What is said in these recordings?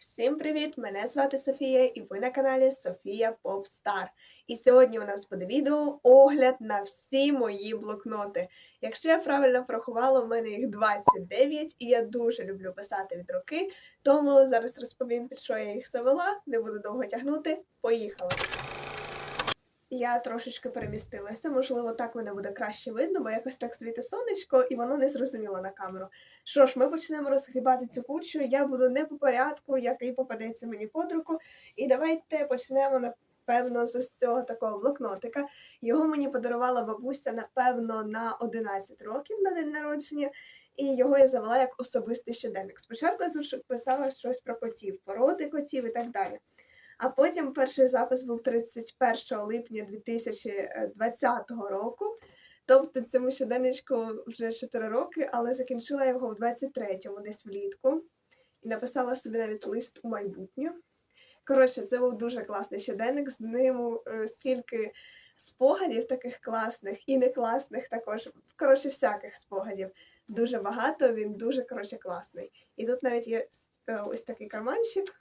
Всім привіт! Мене звати Софія і ви на каналі Софія Попстар. І сьогодні у нас буде відео огляд на всі мої блокноти. Якщо я правильно порахувала, в мене їх 29, і я дуже люблю писати від руки, тому зараз розповім, під що я їх завела, не буду довго тягнути. Поїхала! Я трошечки перемістилася, можливо, так мене буде краще видно, бо якось так світить сонечко, і воно не зрозуміло на камеру. Що ж, ми почнемо розгрібати цю кучу. Я буду не по порядку, який попадеться мені під руку. І давайте почнемо напевно з ось цього такого блокнотика. Його мені подарувала бабуся, напевно, на 11 років на день народження. І його я завела як особистий щоденник. Спочатку я тут писала щось про котів, породи котів і так далі. А потім перший запис був 31 липня 2020 року. Тобто цьому щоденничку вже 4 роки, але закінчила його в 23-му, десь влітку, і написала собі навіть лист у майбутнє. Коротше, це був дуже класний щоденник, з ним е, стільки спогадів таких класних і не класних також. Коротше, всяких спогадів. Дуже багато, він дуже коротше, класний. І тут навіть є е, ось такий карманчик.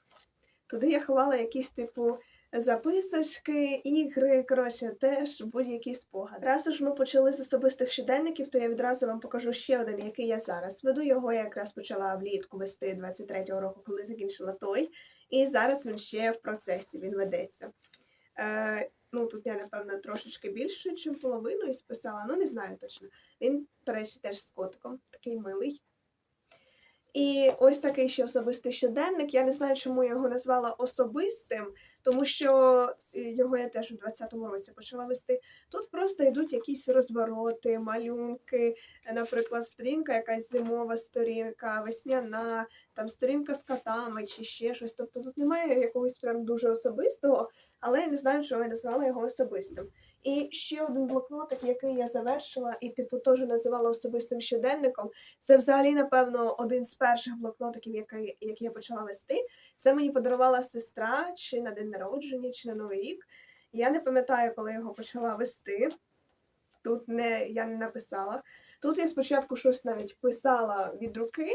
Туди я ховала якісь типу записочки, ігри, коротше, теж будь-який спогад. Раз уж ми почали з особистих щоденників, то я відразу вам покажу ще один, який я зараз веду. Його я якраз почала влітку вести 23-го року, коли закінчила той. І зараз він ще в процесі, він ведеться. Е, Ну, тут я, напевно, трошечки більше, ніж половину і списала, ну не знаю точно. Він, до речі, теж з котиком, такий милий. І ось такий ще особистий щоденник. Я не знаю, чому я його назвала особистим, тому що його я теж у 20-му році почала вести. Тут просто йдуть якісь розвороти, малюнки, наприклад, сторінка, якась зимова сторінка, весняна, там сторінка з котами чи ще щось. Тобто тут немає якогось прям дуже особистого, але я не знаю, чому я назвала його особистим. І ще один блокнотик, який я завершила, і типу теж називала особистим щоденником. Це взагалі, напевно, один з перших блокнотиків, який, який я почала вести. Це мені подарувала сестра чи на день народження, чи на Новий рік. Я не пам'ятаю, коли його почала вести. Тут не, я не написала. Тут я спочатку щось навіть писала від руки.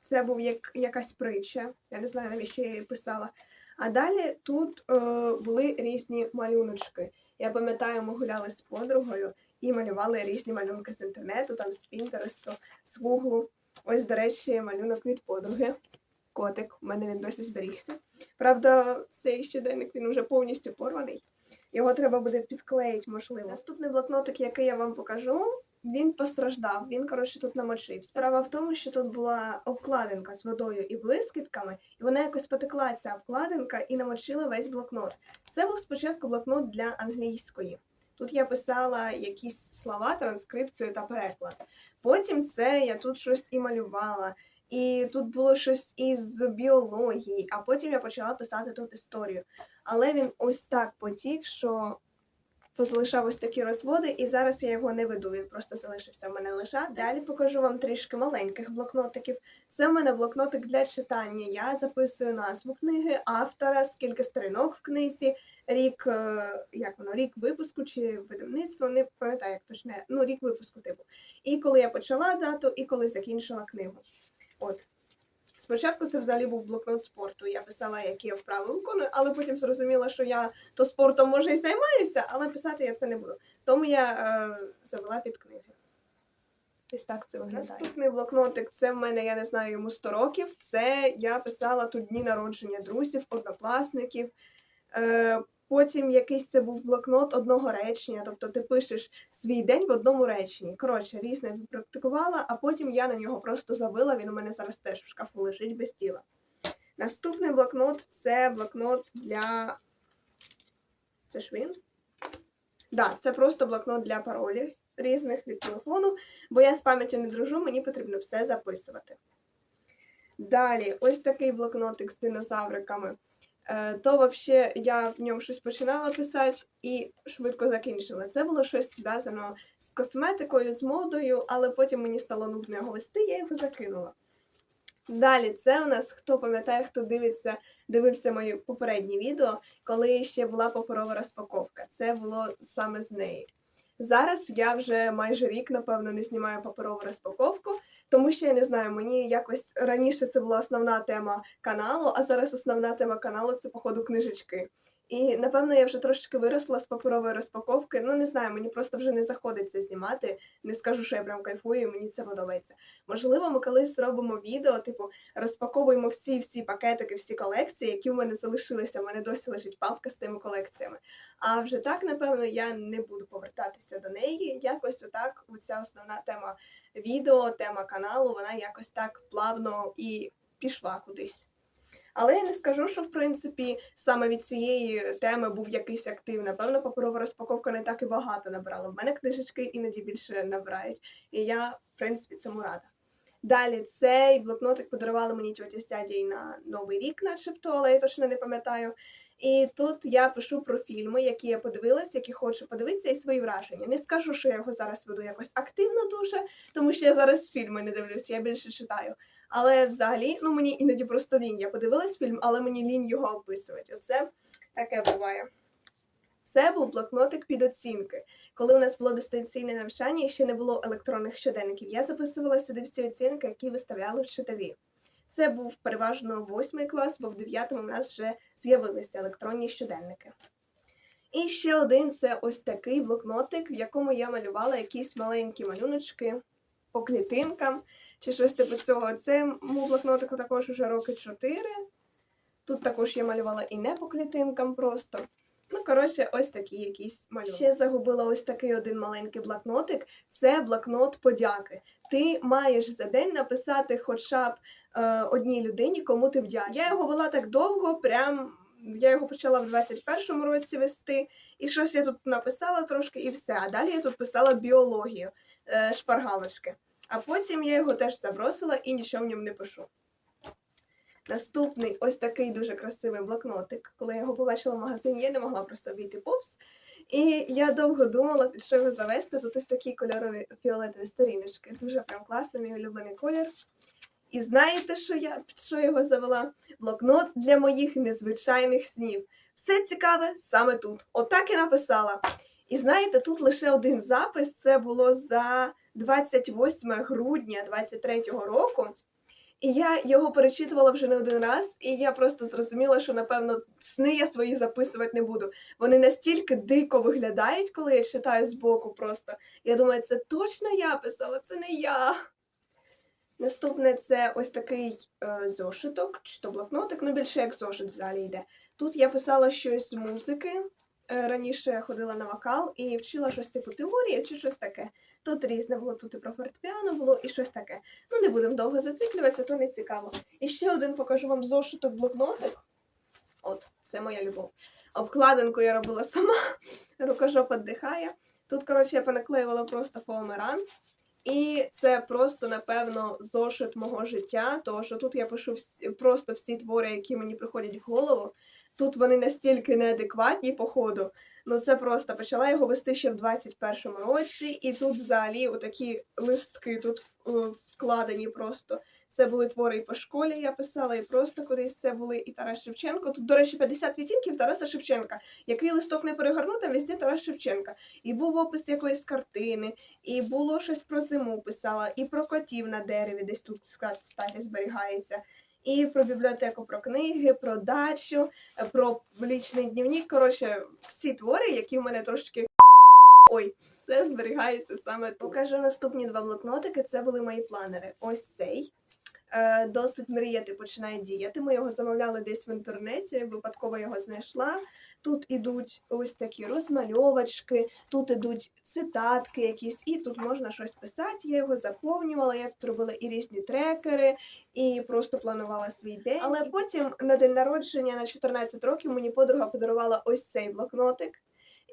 Це був як, якась притча. Я не знаю, навіщо я її писала. А далі тут е, були різні малюночки. Я пам'ятаю, ми гуляли з подругою і малювали різні малюнки з інтернету, там з Пінтересту, з Гуглу. Ось, до речі, малюнок від подруги. Котик, у мене він досі зберігся. Правда, цей щоденник він вже повністю порваний. Його треба буде підклеїти, можливо. Наступний блокнотик, який я вам покажу, він постраждав, він, коротше, тут намочився. Справа в тому, що тут була обкладинка з водою і блискітками, і вона якось потекла ця обкладинка і намочила весь блокнот. Це був спочатку блокнот для англійської. Тут я писала якісь слова, транскрипцію та переклад. Потім це я тут щось і малювала. І тут було щось із біології, а потім я почала писати тут історію. Але він ось так потік, що позалишав ось такі розводи, і зараз я його не веду, він просто залишився в мене лежати. Далі покажу вам трішки маленьких блокнотиків. Це в мене блокнотик для читання. Я записую назву книги, автора, скільки сторінок в книзі, рік е, як воно, рік випуску чи видавництво, не пам'ятаю, як точно, ну рік випуску типу. І коли я почала дату, і коли закінчила книгу. От. Спочатку це взагалі був блокнот спорту. Я писала, які я вправи виконую, але потім зрозуміла, що я то спортом може і займаюся, але писати я це не буду. Тому я е, завела під книги. Ось так це виглядає. Наступний блокнотик це в мене, я не знаю, йому 100 років. Це я писала тут дні народження друзів, однокласників. Е, Потім якийсь це був блокнот одного речення, тобто ти пишеш свій день в одному реченні. Коротше, різне практикувала, а потім я на нього просто забила, він у мене зараз теж в шкафу лежить без тіла. Наступний блокнот це блокнот для. Це ж він? Да, це просто блокнот для паролів різних від телефону, бо я з пам'яттю не дружу, мені потрібно все записувати. Далі, ось такий блокнотик з динозавриками. Е, то взагалі я в ньому щось починала писати і швидко закінчила. Це було щось зв'язано з косметикою, з модою, але потім мені стало нудно його вести, я його закинула. Далі, це у нас, хто пам'ятає, хто дивиться, дивився мої попередні відео, коли ще була паперова розпаковка. Це було саме з неї. Зараз я вже майже рік, напевно, не знімаю паперову розпаковку, тому що я не знаю, мені якось раніше це була основна тема каналу, а зараз основна тема каналу це, походу, книжечки. І напевно я вже трошечки виросла з паперової розпаковки. Ну не знаю, мені просто вже не заходить це знімати. Не скажу, що я прям кайфую, і мені це подобається. Можливо, ми колись зробимо відео, типу, розпаковуємо всі всі пакетики, всі колекції, які у мене залишилися. У мене досі лежить папка з тими колекціями. А вже так, напевно, я не буду повертатися до неї. Якось отак, оця основна тема відео, тема каналу, вона якось так плавно і пішла кудись. Але я не скажу, що в принципі саме від цієї теми був якийсь актив. Напевно, паперова розпаковка не так і багато набрала. В мене книжечки іноді більше набирають, і я, в принципі, цьому рада. Далі цей блокнотик подарували мені тьотя дядєю на Новий рік, начебто, але я точно не пам'ятаю. І тут я пишу про фільми, які я подивилась, які хочу подивитися, і свої враження. Не скажу, що я його зараз веду якось активно дуже, тому що я зараз фільми не дивлюся, я більше читаю. Але взагалі, ну мені іноді просто лінь. Я подивилась фільм, але мені лінь його описувати. Оце таке буває. Це був блокнотик під оцінки. Коли у нас було дистанційне навчання і ще не було електронних щоденників, я записувала сюди всі оцінки, які виставляли вчителі. Це був переважно восьмий клас, бо в дев'ятому у нас вже з'явилися електронні щоденники. І ще один це ось такий блокнотик, в якому я малювала якісь маленькі малюночки по клітинкам чи щось типу цього. Цьому блокнотику також уже роки 4. Тут також я малювала і не по клітинкам просто. Ну, коротше, ось такі якісь малюнки. Ще загубила ось такий один маленький блокнотик. Це блокнот подяки. Ти маєш за день написати хоча б е, одній людині, кому ти вдячний. Я його вела так довго, прям я його почала в 21-му році вести, і щось я тут написала трошки, і все. А далі я тут писала біологію, е, шпаргалочки. А потім я його теж забросила і нічого в ньому не пишу. Наступний ось такий дуже красивий блокнотик. Коли я його побачила в магазині, я не могла просто обійти повз. І я довго думала, під що його завести. Тут ось такі кольорові фіолетові сторіночки. Дуже прям класно, мій улюблений колір. І знаєте, що я під що його завела? Блокнот для моїх незвичайних снів. Все цікаве саме тут. Отак і написала. І знаєте, тут лише один запис. Це було за 28 грудня 23-го року. І я його перечитувала вже не один раз, і я просто зрозуміла, що напевно сни я свої записувати не буду. Вони настільки дико виглядають, коли я читаю збоку просто. Я думаю, це точно я писала, це не я. Наступне це ось такий е, зошиток, чи то блокнотик, ну більше як зошит взагалі йде. Тут я писала щось з музики. Е, раніше ходила на вокал і вчила щось типу теорії чи щось таке. Тут різне було, тут і про фортепіано було, і щось таке. Ну, не будемо довго зациклюватися, то не цікаво. І ще один покажу вам зошиток блокнотик. От, це моя любов. Обкладинку я робила сама, рукожоп віддихає. Тут, коротше, я понаклеювала просто фоамеран. І це просто, напевно, зошит мого життя, тому що тут я пишу всі, просто всі твори, які мені приходять в голову. Тут вони настільки неадекватні, походу. Ну це просто почала його вести ще в 21-му році, і тут взагалі отакі листки тут е, вкладені просто. Це були твори і по школі, я писала, і просто кудись це були і Тарас Шевченко. Тут, до речі, 50 відтінків Тараса Шевченка. Який листок не перегорнув, там везде Тарас Шевченка. І був опис якоїсь картини, і було щось про зиму писала, і про котів на дереві, десь тут кстати, зберігається. І про бібліотеку, про книги, про дачу, про лічний дневник. Коротше, всі твори, які в мене трошки ой, це зберігається саме тут. Покажу наступні два блокнотики. Це були мої планери. Ось цей. Е, Досить мріяти починає діяти. Ми його замовляли десь в інтернеті, випадково його знайшла. Тут ідуть ось такі розмальовочки, тут ідуть цитатки якісь, і тут можна щось писати. Я його заповнювала, я тут робила і різні трекери, і просто планувала свій день. Але потім на день народження на 14 років мені подруга подарувала ось цей блокнотик.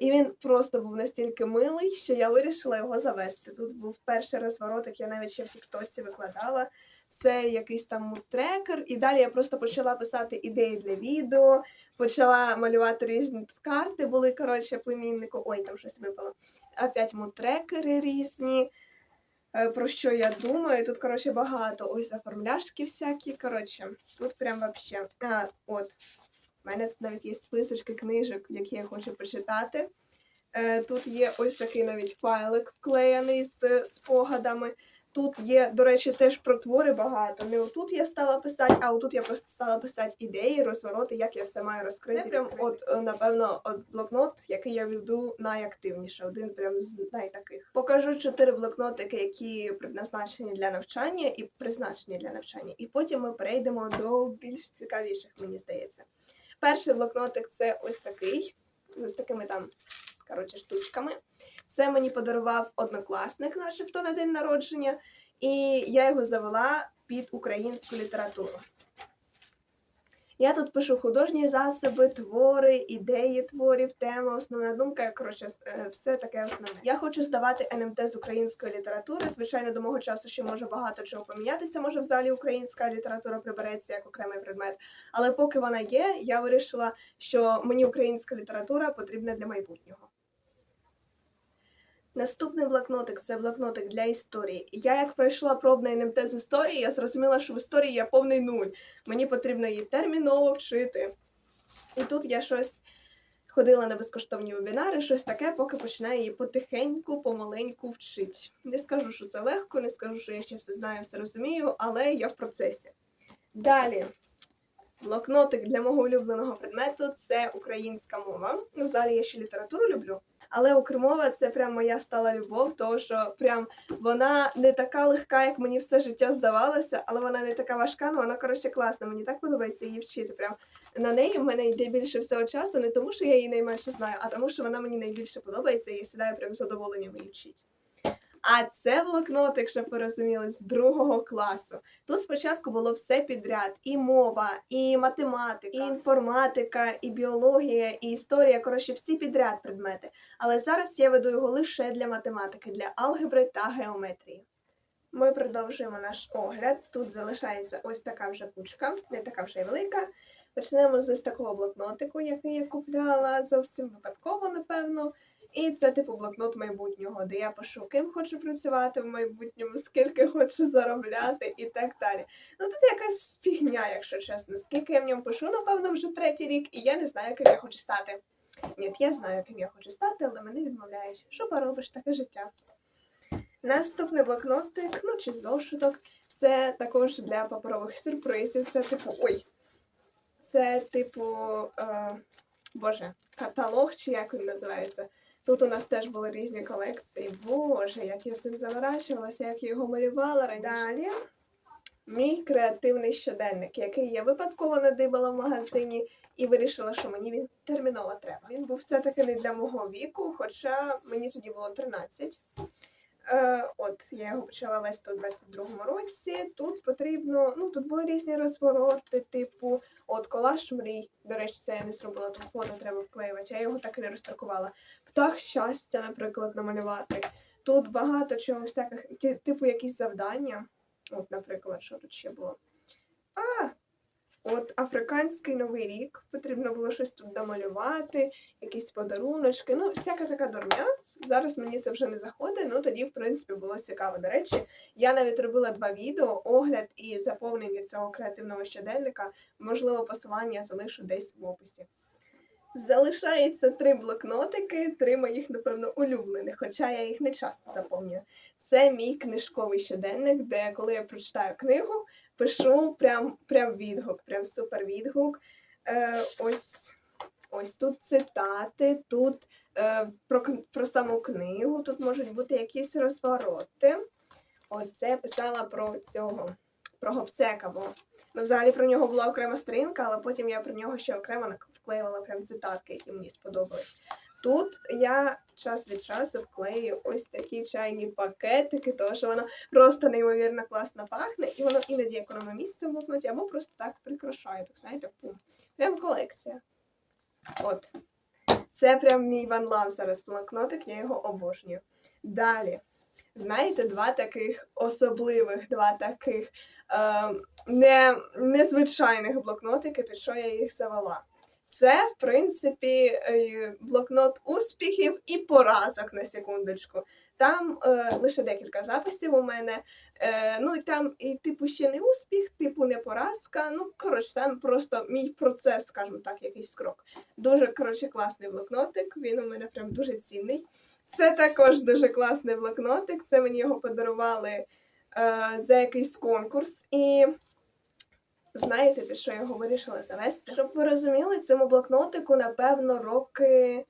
І він просто був настільки милий, що я вирішила його завести. Тут був перший розворотик, я навіть ще в Тіктоці викладала. Це якийсь там трекер, і далі я просто почала писати ідеї для відео, почала малювати різні тут карти, були, коротше, племіннику. Ой, там щось випало. Опять мутрекери різні. е, Про що я думаю? Тут, коротше, багато ось оформляшки всякі. Коротше, тут прям вообще. А, от. У мене тут навіть є списочки книжок, які я хочу почитати. Е, Тут є ось такий навіть файлик вклеєний з спогадами. Тут є, до речі, теж про твори багато. Не отут я стала писати, а отут я просто стала писати ідеї, розвороти, як я все маю розкрити. Це прям, от, е, напевно, от блокнот, який я веду найактивніше, один прям з найтаких. Покажу чотири блокнотики, які предназначені для навчання і призначені для навчання. І потім ми перейдемо до більш цікавіших, мені здається. Перший блокнотик це ось такий, з ось такими там, коротше, штучками. Це мені подарував однокласник, начебто на день народження, і я його завела під українську літературу. Я тут пишу художні засоби, твори, ідеї творів, тема, основна думка, коротше, е, все таке основне. Я хочу здавати НМТ з української літератури. Звичайно, до мого часу ще може багато чого помінятися. Може, в залі українська література прибереться як окремий предмет. Але поки вона є, я вирішила, що мені українська література потрібна для майбутнього. Наступний блокнотик це блокнотик для історії. Я як пройшла пробне НМТ з історії, я зрозуміла, що в історії я повний нуль. Мені потрібно її терміново вчити. І тут я щось ходила на безкоштовні вебінари, щось таке, поки починаю її потихеньку, помаленьку вчити. Не скажу, що це легко, не скажу, що я ще все знаю, все розумію, але я в процесі. Далі. Блокнотик для мого улюбленого предмету це українська мова. Ну, взагалі я ще літературу люблю. Але окремова це прям моя стала любов, тому що прям вона не така легка, як мені все життя здавалося, але вона не така важка, ну вона коротше класна. Мені так подобається її вчити. Прям на неї в мене йде більше всього часу, не тому, що я її найменше знаю, а тому, що вона мені найбільше подобається, і я сідаю прям задоволенням її вчити. А це блокнот, якщо ви розуміли, з другого класу. Тут спочатку було все підряд: і мова, і математика, і інформатика, і біологія, і історія. Коротше, всі підряд предмети. Але зараз я веду його лише для математики, для алгебри та геометрії. Ми продовжуємо наш огляд. Тут залишається ось така вже кучка, не така вже й велика. Почнемо з такого блокнотику, який я купляла зовсім випадково, напевно. І це типу блокнот майбутнього, де я пишу, ким хочу працювати в майбутньому, скільки хочу заробляти і так далі. Ну тут якась фігня, якщо чесно. Скільки я в ньому пишу, напевно, вже третій рік, і я не знаю, ким я хочу стати. Ні, я знаю, ким я хочу стати, але мене відмовляють. Що поробиш, таке життя. Наступний блокнотик, ну чи зошиток, це також для паперових сюрпризів. Це типу. Ой. Це типу. Е, Боже, каталог, чи як він називається. Тут у нас теж були різні колекції. Боже, як я цим заворачувалася, як я його малювала. Далі мій креативний щоденник, який я випадково надибала в магазині і вирішила, що мені він терміново треба. Він був все-таки не для мого віку, хоча мені тоді було 13. Е, От я його почала вести у 22-му році. Тут потрібно, ну тут були різні розвороти, типу, от колаж мрій. До речі, це я не зробила тут фото, треба вклеювати, я його так і не роздрукувала. Птах щастя, наприклад, намалювати. Тут багато чого всяких, типу якісь завдання. От, наприклад, що тут ще було? А, от африканський новий рік. Потрібно було щось тут домалювати, якісь подаруночки. Ну, всяка така дурня. Зараз мені це вже не заходить, ну тоді, в принципі, було цікаво. До речі, я навіть робила два відео, огляд і заповнення цього креативного щоденника. Можливо, посилання залишу десь в описі. Залишається три блокнотики, три моїх, напевно, улюблених, хоча я їх не часто заповнюю. Це мій книжковий щоденник, де коли я прочитаю книгу, пишу прям, прям відгук, прям супер відгук. Е, ось, ось тут цитати, тут про, про саму книгу, тут можуть бути якісь розвороти. Оце я писала про цього, про Гобсека, бо ну, взагалі про нього була окрема сторінка, але потім я про нього ще окремо вклеювала прям цитатки, які мені сподобались. Тут я час від часу вклею ось такі чайні пакетики, тому що воно просто неймовірно класно пахне, і воно іноді економить місце в або просто так прикрашаю, так знаєте, пум. Прям колекція. От. Це прям мій Ван Лав зараз блокнотик, я його обожнюю. Далі. Знаєте, два таких особливих, два таких е, не, незвичайних блокнотики, під що я їх завела. Це, в принципі, е, блокнот успіхів і поразок на секундочку. Там е, лише декілька записів у мене. Е, ну і там і типу ще не успіх, типу не поразка. Ну, коротше, там просто мій процес, скажімо так, якийсь крок. Дуже коротше, класний блокнотик. Він у мене прям дуже цінний. Це також дуже класний блокнотик. Це мені його подарували е, за якийсь конкурс. І знаєте, під що я його вирішила завести? Щоб ви розуміли, цьому блокнотику, напевно, роки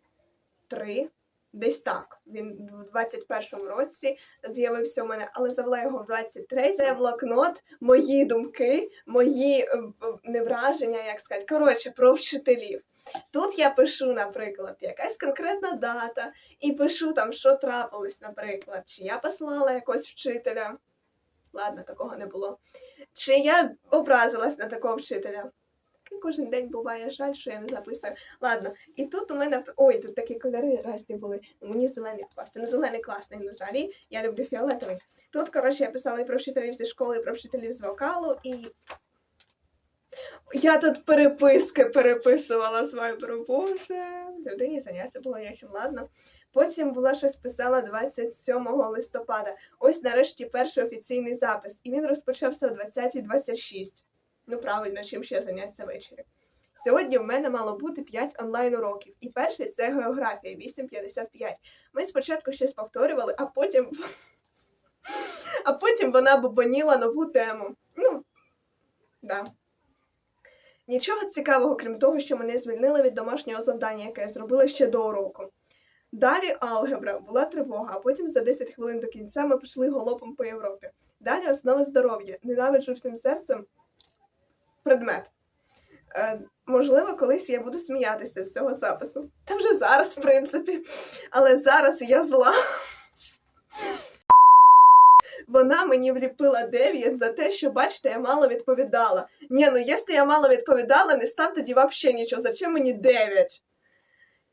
три. Десь так. Він в 21-му році з'явився у мене, але завела його в 23 Це блокнот, мої думки, мої е, е, не враження, як сказати, коротше, про вчителів. Тут я пишу, наприклад, якась конкретна дата, і пишу там, що трапилось, наприклад, чи я послала якогось вчителя. Ладно, такого не було. Чи я образилась на такого вчителя? Таке Кожен день буває жаль, що я не записую. Ладно, і тут у мене. Ой, тут такі кольори різні були. Мені зелений попався. Ну, зелений класний, ну взагалі. Я люблю фіолетовий. Тут, коротше, я писала і про вчителів зі школи, і про вчителів з вокалу, і. Я тут переписки переписувала з вайберу. Боже, людині заняття було нічим, ладно. Потім була щось писала 27 листопада. Ось нарешті перший офіційний запис, і він розпочався о 20.26. Ну, правильно, чим ще заняться ввечері. Сьогодні в мене мало бути 5 онлайн уроків, і перший це географія 8.55. Ми спочатку щось повторювали, а потім. А потім вона бубоніла нову тему. Ну, да. Нічого цікавого, крім того, що мене звільнили від домашнього завдання, яке я зробила ще до уроку. Далі алгебра, була тривога, а потім за 10 хвилин до кінця ми пішли голопом по Європі. Далі основи здоров'я, ненавиджу всім серцем предмет. Е, можливо, колись я буду сміятися з цього запису. Та вже зараз, в принципі. Але зараз я зла. Вона мені вліпила 9 за те, що, бачите, я мало відповідала. Ні, ну якщо я мало відповідала, не став тоді взагалі нічого. Зачем мені 9?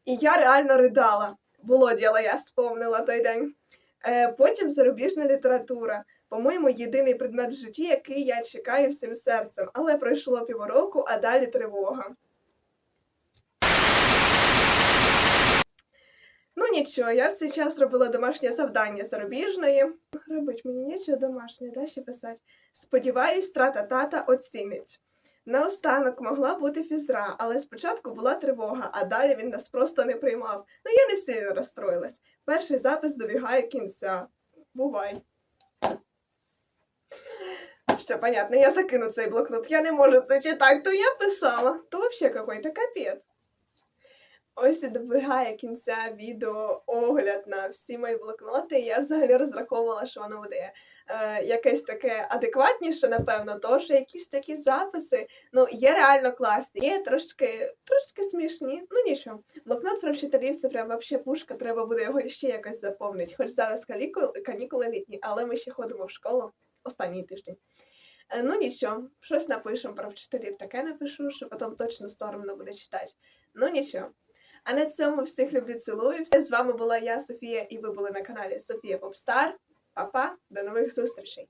І я реально ридала. Було діло, я вспомнила той день. Е, потім зарубіжна література. По-моєму, єдиний предмет в житті, який я чекаю всім серцем. Але пройшло півроку, а далі тривога. Ну нічого, я в цей час робила домашнє завдання зарубіжної. Робить мені нічого домашнє, да, ще писати. Сподіваюсь, трата тата оцінить. Наостанок могла бути фізра, але спочатку була тривога, а далі він нас просто не приймав. Ну я не сильно розстроїлась. Перший запис добігає кінця. Бувай. Все понятно, я закину цей блокнот. Я не можу це читати, то я писала. То взагалі какой-то капець. Ось і добігає кінця відео огляд на всі мої блокноти. Я взагалі розраховувала, що воно буде е, якесь таке адекватніше, напевно, тому що якісь такі записи ну, є реально класні, є трошки, трошки смішні. Ну нічого. Блокнот про вчителів це прям вообще пушка, треба буде його ще якось заповнити. Хоч зараз канікули, канікули літні, але ми ще ходимо в школу останній тиждень. Е, Ну нічого, щось напишемо про вчителів, таке напишу, що потім точно соромно буде читати. Ну нічого. А на цьому всіх люблю, цілую. З вами була я, Софія, і ви були на каналі Софія Попстар. Па-па, до нових зустрічей!